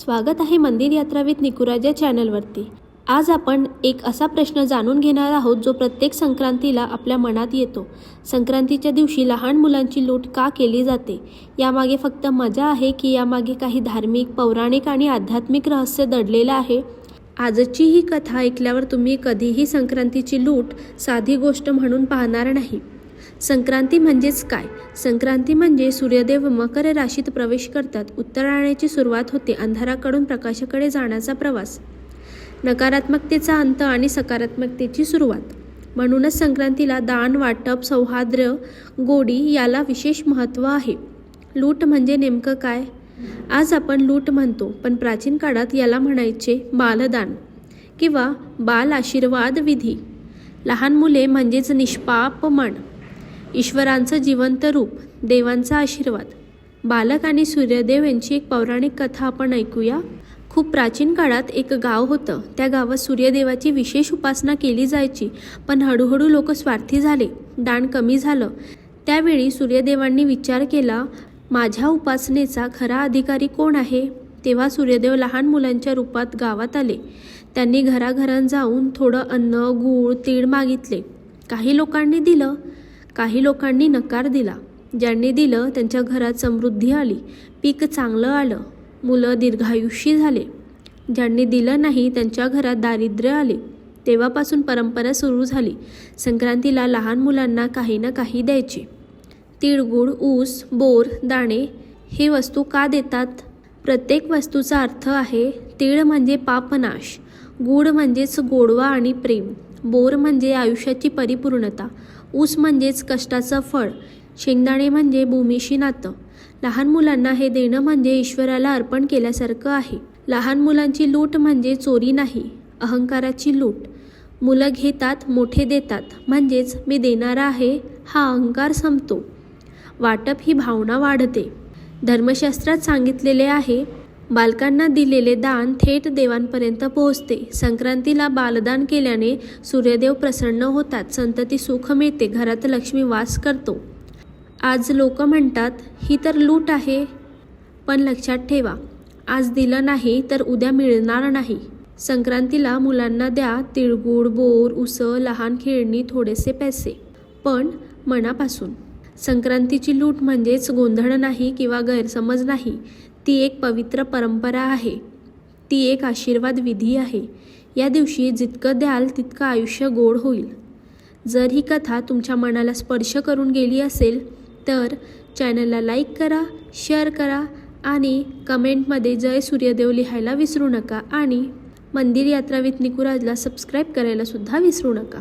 स्वागत आहे मंदिर यात्रा विथ निकुराज या चॅनलवरती. आज आपण एक असा प्रश्न जाणून घेणार आहोत जो प्रत्येक संक्रांतीला आपल्या मनात येतो. संक्रांतीच्या दिवशी लहान मुलांची लूट का केली जाते? यामागे फक्त मजा आहे की यामागे काही धार्मिक पौराणिक आणि आध्यात्मिक रहस्य दडलेलं आहे? आजची ही कथा ऐकल्यावर तुम्ही कधीही संक्रांतीची लूट साधी गोष्ट म्हणून पाहणार नाही. संक्रांती म्हणजेच काय? संक्रांती म्हणजे सूर्यदेव मकर राशीत प्रवेश करतात. उत्तरायणाची सुरुवात होते अंधाराकडून प्रकाशाकडे जाण्याचा प्रवास. नकारात्मकतेचा अंत आणि सकारात्मकतेची सुरुवात. म्हणूनच संक्रांतीला दान वाटप सौहार्द्र गोडी याला विशेष महत्त्व आहे. लूट म्हणजे नेमकं काय? आज आपण लूट म्हणतो पण प्राचीन काळात याला म्हणायचे बालदान किंवा बाल आशीर्वाद विधी. लहान मुले म्हणजेच निष्पाप मन. ईश्वरांचं जिवंत रूप देवांचा आशीर्वाद. बालक आणि सूर्यदेव यांची एक पौराणिक कथा आपण ऐकूया. खूप प्राचीन काळात एक गाव होतं. त्या गावात सूर्यदेवाची विशेष उपासना केली जायची पण हळूहळू लोक स्वार्थी झाले दान कमी झालं. त्यावेळी सूर्यदेवांनी विचार केला माझ्या उपासनेचा खरा अधिकारी कोण आहे? तेव्हा सूर्यदेव लहान मुलांच्या रूपात गावात आले. त्यांनी घराघरात जाऊन थोडं अन्न गूळ तीळ मागितले. काही लोकांनी दिलं. काही लोकांनी नकार दिला. ज्यांनी दिलं त्यांच्या घरात समृद्धी आली. पीक चांगलं आलं. मुलं दीर्घायुषी झाले. ज्यांनी दिलं नाही त्यांच्या घरात दारिद्र्य आले. तेव्हापासून परंपरा सुरू झाली. संक्रांतीला लहान मुलांना काही ना काही द्यायचे. तिळगुळ ऊस बोर दाणे हे वस्तू का देतात? प्रत्येक वस्तूचा अर्थ आहे तीळ म्हणजे पापनाश. गूढ म्हणजेच गोडवा आणि प्रेम. बोर म्हणजे आयुष्याची परिपूर्णता. ऊस म्हणजेच कष्टाचं फळ शेंगदाणे म्हणजे भूमीशी नातं. लहान मुलांना हे देणं म्हणजे ईश्वराला अर्पण केल्यासारखं आहे. लहान मुलांची लूट म्हणजे चोरी नाही अहंकाराची लूट. मुलं घेतात मोठे देतात म्हणजेच मी देणारा आहे हा अहंकार संपतो. वाटप ही भावना वाढते. धर्मशास्त्रात सांगितलेले आहे बालकांना दिलेले दान थेट देवांपर्यंत पोहोचते. संक्रांतीला बालदान केल्याने सूर्यदेव प्रसन्न होतात संतती सुख मिळते घरात लक्ष्मी वास करतो. आज लोक म्हणतात ही तर लूट आहे. पण लक्षात ठेवा आज दिलं नाही तर उद्या मिळणार नाही. संक्रांतीला मुलांना द्या तिळगुळ बोर उसळ लहान खेळणी थोडेसे पैसे. पण मनापासून संक्रांतीची लूट म्हणजेच गोंधळ नाही किंवा गैरसमज नाही ती एक पवित्र परंपरा आहे. ती एक आशीर्वाद विधी आहे. या दिवशी जितकं द्याल तितकं आयुष्य गोड होईल. जर ही कथा तुमच्या मनाला स्पर्श करून गेली असेल तर चॅनलला लाईक करा शेअर करा आणि कमेंटमध्ये जय सूर्यदेव लिहायला विसरू नका आणि मंदिर यात्रा विथ निकुराजला सबस्क्राईब करायला सुद्धा विसरू नका.